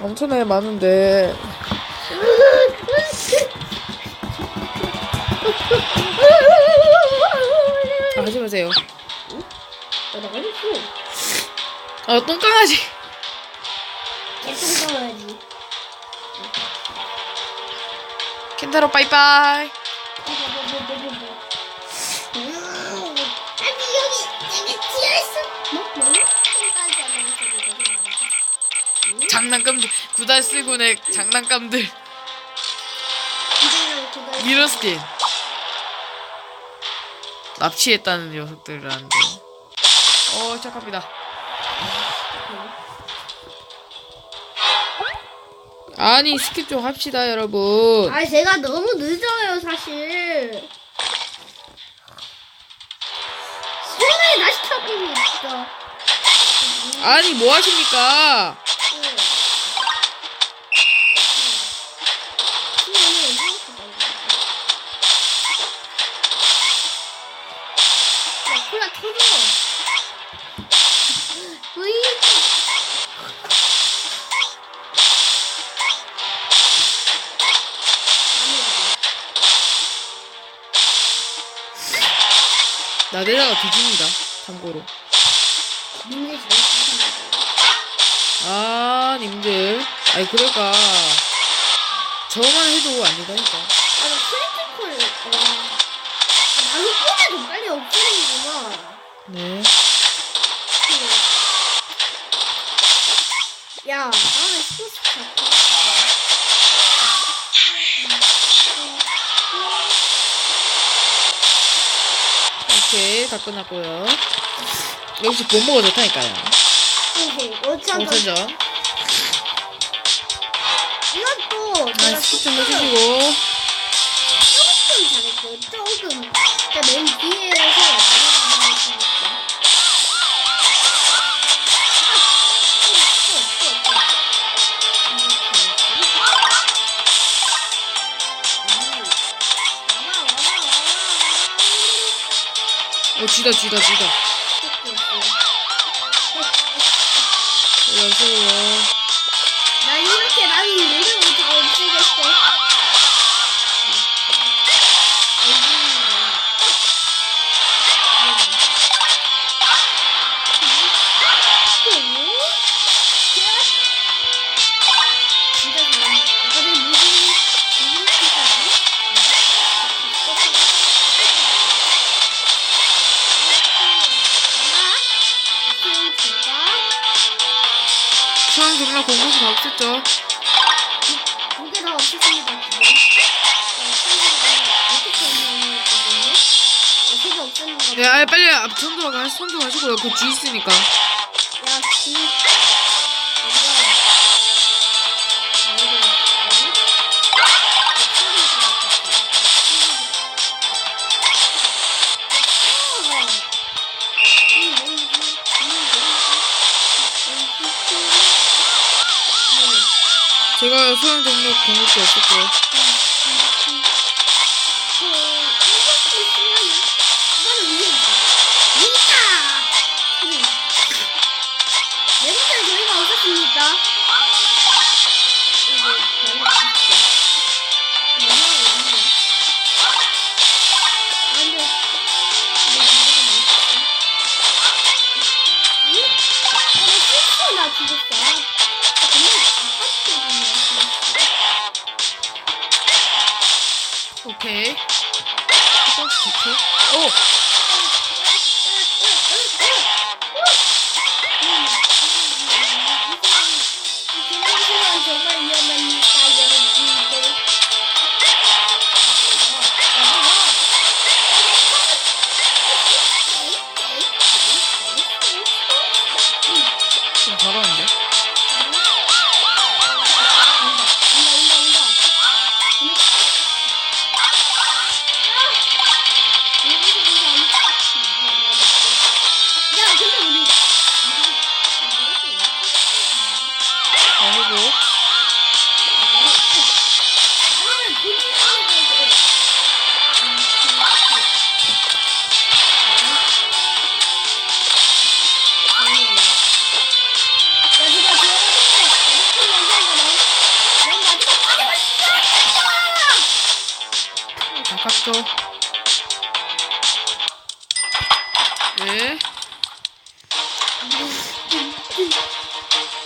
엄청나게 많은데. 아, 하지 마세요. 나 나가겠어. 아, 똥강아지. 계속 가야지. 켄타로 빠이빠이. 많아. 장난감들. 구달스군의 장난감들. 이제는 그거 미러스킨. 납치했다는 녀석들이라는데. 어, 시작합니다. 아니, 스킵 좀 합시다, 여러분. 아 제가 너무 늦어요 사실. 수영을 다시 타고 있어. 아니, 뭐 하십니까? 콜라 터져. 으이. 나대다가 뒤집니다, 참고로. 님들. 아, 님들. 아니, 그러니까. 저만 해도 안 된다니까. 아, 나 크리티컬, 와. 아, 나는 좀 빨리 없애는구나. 네. 야, 나는 스포츠 잡고. 오케이, 다 끝났고요. 역시 본모가 좋다니까요. 어쩐 5천점. 이것도 아, 내가 스킵 좀 조금 해주시고. 잘했어요. 조금. 진짜 맨 뒤에서. 어, 쥐다, 쥐다, 쥐다. 안녕하세요. 피자지? 수영 정말 공부도 다 없었죠? 두개 다 없었는 거 네, 아예 빨리 앞 손도 가, 손도 가시고요. 그쥐 있으니까. 야, 지. 제가 수영 종목 공부도 없었고요. 오케이. 오케이. 오! 10초. 네.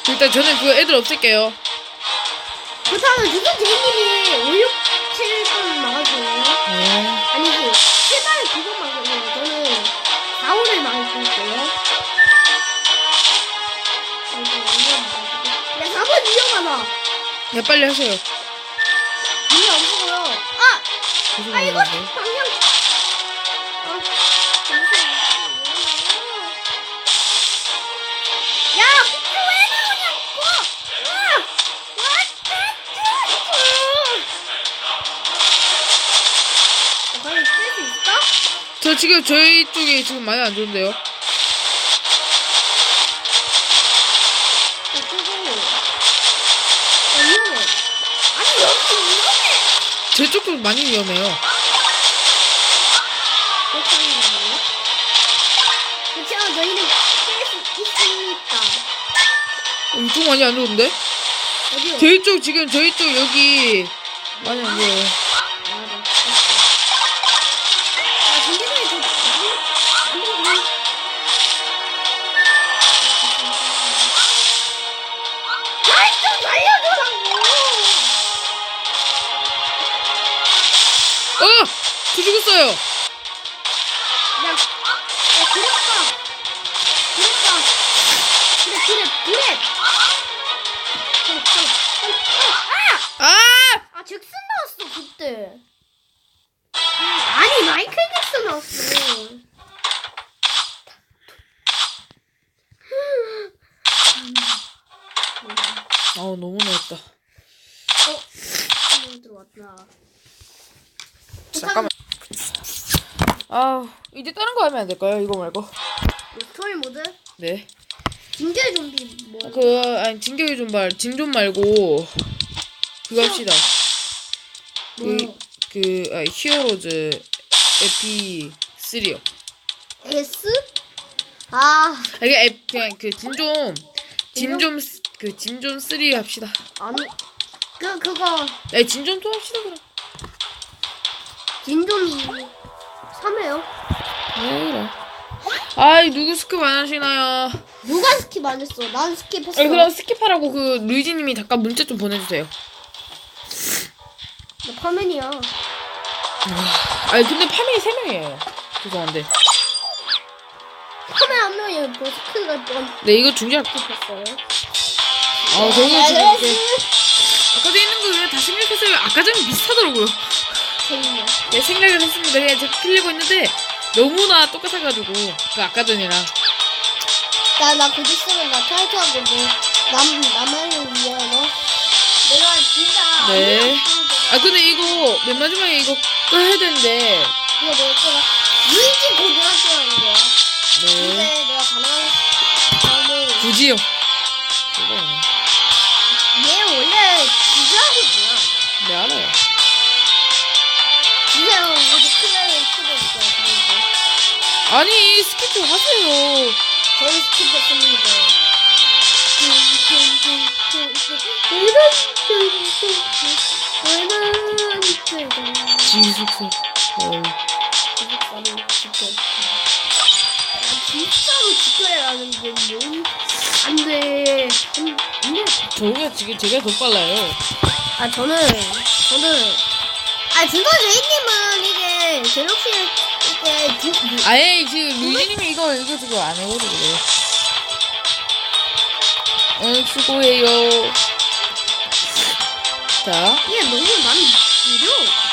일단 저는 그 애들 없앨게요. 그렇다면 지금 제이님이 5, 6, 7분 막아줘요. 네. 아니지, 7발 그거 막아줘요. 저는 4, 5를 막아줄게요. 야, 4번 위험하다. 야, 빨리 하세요. 아! 아, 방향. 아, 잠시만요. 야, 왜 나오냐고! 아! 와, 과연 쓸수 있어? 저 지금 저희 쪽이 지금 많이 안 좋은데요. 제 쪽도 많이 위험해요. 깰수. 어, 이쪽 많이 안 좋은데? 어디요? 저희 쪽 지금 저희 쪽 여기 많이 안 좋아요. 어! 저 죽었어요. 야, 야, 그랬다. 그랬다. 그래, 그래, 그래. 그래, 그래, 그래, 그래. 아! 아! 아, 잭슨 나왔어, 그때. 아니, 마이클 잭슨 나왔어. 아우 너무 나왔다. 어? 들어왔다. 잠깐만. 아 이제 다른 거 하면 안 될까요? 이거 말고. 스토리 모드? 네. 징계 좀비 뭐? 그 아니 진격의 존발 진존 말고 그거 합시다. 뭐요? 그, 그 아, 히어로즈 에피 3요. S? 아, 아, 이게 에, 그냥 그 진존 진존 스- 그 진존 3 합시다. 아니. 그, 그거, 네 진존 2 합시다 그럼. 진존이 3회요? 네 그래. 아이 누구 스킵 안 하시나요? 누가 스킵 안 했어? 난 스킵했어. 아니 그럼 스킵하라고 그 루이지님이 잠깐 문자 좀 보내주세요. 나 파맨이야. 아니 근데 파밍이 3 명이에요. 죄송한데. 파맨 한 명이 벌써 크가 좀네 이거 중지할게. 스킵했어요. 아 저거 네, 지금 이렇게 아까도 있는 거 그냥 다 생략했어요. 아까 전에 비슷하더라고요. 재밌네. 네 생략을 했습니다. 그냥 제가 틀리고 있는데 너무나 똑같아가지고 그 아까 전이랑. 나, 나 곧 있으면 나 탈퇴하거든. 남, 나만을 위해서. 내가 진짜. 네. 아 근데 이거 맨 마지막에 이거 꺼야 되는데. 이거? 루이지 고등학교라는 거야. 네. 근데 내가 가능하면 굳이요. 얘 원래 주저하거든요. 네 알아요. 아니 스킵 좀 하세요. 저희 스킵했습니다. 어. 진짜로 지켜야 하는 건안 돼. 근데 저가 지금 제가 더 빨라요. 아 저는 저는 아 진짜 제이님은 이게 갤럭시 아예 지금 루이지님이 이거 이거 지금 안 해가지고 그래요. 응 수고해요. 자 이게 너무 많이 느려.